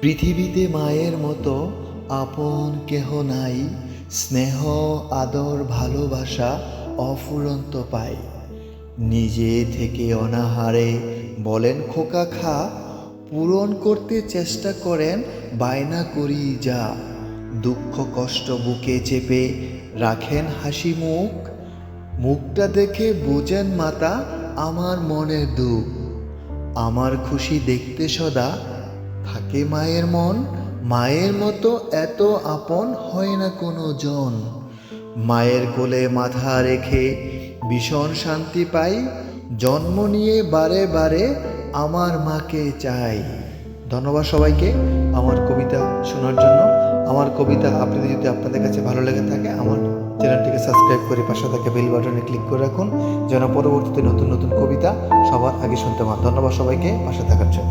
পৃথিবীতে মায়ের মতো আপন কেহ নাই, স্নেহ, আদর, ভালোবাসা অফুরন্ত পাই নিজে থেকে অনাহারে বলেন, খোকা খা, পূরণ করতে চেষ্টা করেন, বায়না করি যা। দুঃখ কষ্ট বুকে চেপে রাখেন হাসি মুখ। মুখটা দেখে বোঝেন মাতা, আমার মনের দুঃখ। আমার খুশি দেখতে সদা থাকে মায়ের মন। মায়ের মতো এত আপন হয় না কোনো জন মায়ের কোলে মাথা রেখে ভীষণ শান্তি পাই। জন্ম নিয়ে বারে বারে আমার মাকে চাই। ধন্যবাদ সবাইকে আমার কবিতা শোনার জন্য। আমার কবিতা আপনাদের যদি আপনাদের কাছে ভালো লেগে থাকে চ্যানেলটিকে সাবস্ক্রাইব করে পাশে থাকা বেল বাটনে ক্লিক করে রাখুন যেন পরবর্তীতে নতুন নতুন কবিতা সবার আগে শুনতে পান। ধন্যবাদ সবাইকে, পাশে থাকার জন্য।